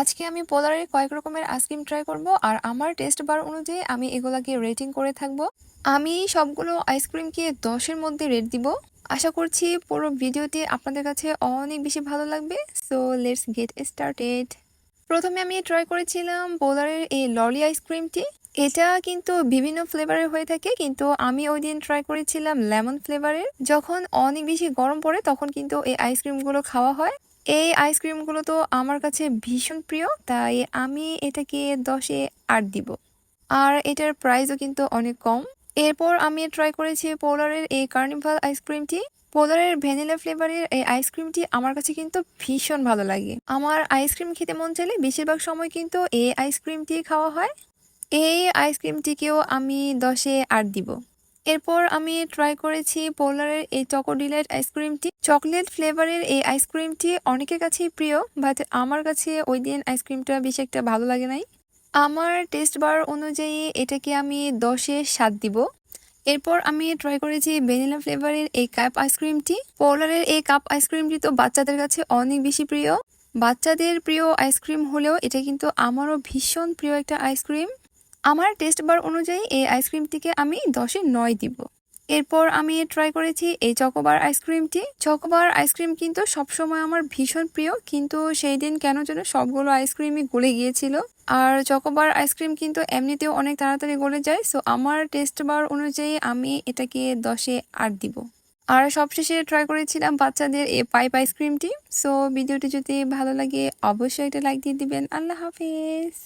আজকে আমি পোলারের কয়েক রকমের আইসক্রিম ট্রাই করব, আর আমার টেস্ট বার অনুযায়ী আমি এগুলাকে রেটিং করে থাকব। আমি সবগুলো আইসক্রিমকে দশের মধ্যে রেট দিব। আশা করছি পুরো ভিডিওটি আপনাদের কাছে অনেক বেশি ভালো লাগবে। সো লেটস গেট স্টার্টেড প্রথমে আমি ট্রাই করেছিলাম পোলারের এই ললি আইসক্রিমটি এটা কিন্তু বিভিন্ন ফ্লেভারের হয়ে থাকে, কিন্তু আমি ওই দিন ট্রাই করেছিলাম লেমন ফ্লেভারের যখন অনেক বেশি গরম পড়ে, তখন কিন্তু এই আইসক্রিমগুলো খাওয়া হয়। এই আইসক্রিমগুলো তো আমার কাছে ভীষণ প্রিয়, তাই আমি এটাকে দশে আট দিব। আর এটার প্রাইসও কিন্তু অনেক কম। এরপর আমি ট্রাই করেছি পোলারের এই কার্নিভাল আইসক্রিমটি পোলারের ভ্যানিলা ফ্লেভারের এই আইসক্রিমটি আমার কাছে কিন্তু ভীষণ ভালো লাগে। আমার আইসক্রিম খেতে মন চাইলে বেশিরভাগ সময় কিন্তু এই আইসক্রিমটি খাওয়া হয়। এই আইসক্রিমটিকেও আমি দশে আট দিব। এরপর আমি ট্রাই করেছি পোলারের এই চকো ডিলাইট আইসক্রিমটি চকলেট ফ্লেভারের এই আইসক্রিমটি অনেকের কাছেই প্রিয় বাট আমার কাছে ওই দিন আইসক্রিমটা বেশি একটা ভালো লাগে নাই। আমার টেস্ট বার অনুযায়ী এটাকে আমি দশে সাত দিব। এরপর আমি ট্রাই করেছি ভ্যানিলা ফ্লেভারের এই কাপ আইসক্রিমটি পোলারের এই কাপ আইসক্রিমটি তো বাচ্চাদের কাছে অনেক বেশি প্রিয়। বাচ্চাদের প্রিয় আইসক্রিম হলেও এটা কিন্তু আমারও ভীষণ প্রিয় একটা আইসক্রিম আমার টেস্ট বার অনুযায়ী এই আইসক্রিমটিকে আমি দশে নয় দিব। এরপর আমি ট্রাই করেছি এই চকোবার আইসক্রিমটি। চকোবার আইসক্রিম কিন্তু সবসময় আমার ভীষণ প্রিয়, কিন্তু সেই দিন কেন যেন সবগুলো আইসক্রিমই গলে গিয়েছিল। আর চকোবার আইসক্রিম কিন্তু এমনিতেও অনেক তাড়াতাড়ি গলে যায় সো আমার টেস্ট বার অনুযায়ী আমি এটাকে দশে আট দিব। আর সবশেষে ট্রাই করেছিলাম বাচ্চাদের এই পাইপ আইসক্রিমটি সো ভিডিওটি যদি ভালো লাগে অবশ্যই এটা লাইক দিয়ে দিবেন। আল্লাহ হাফিজ।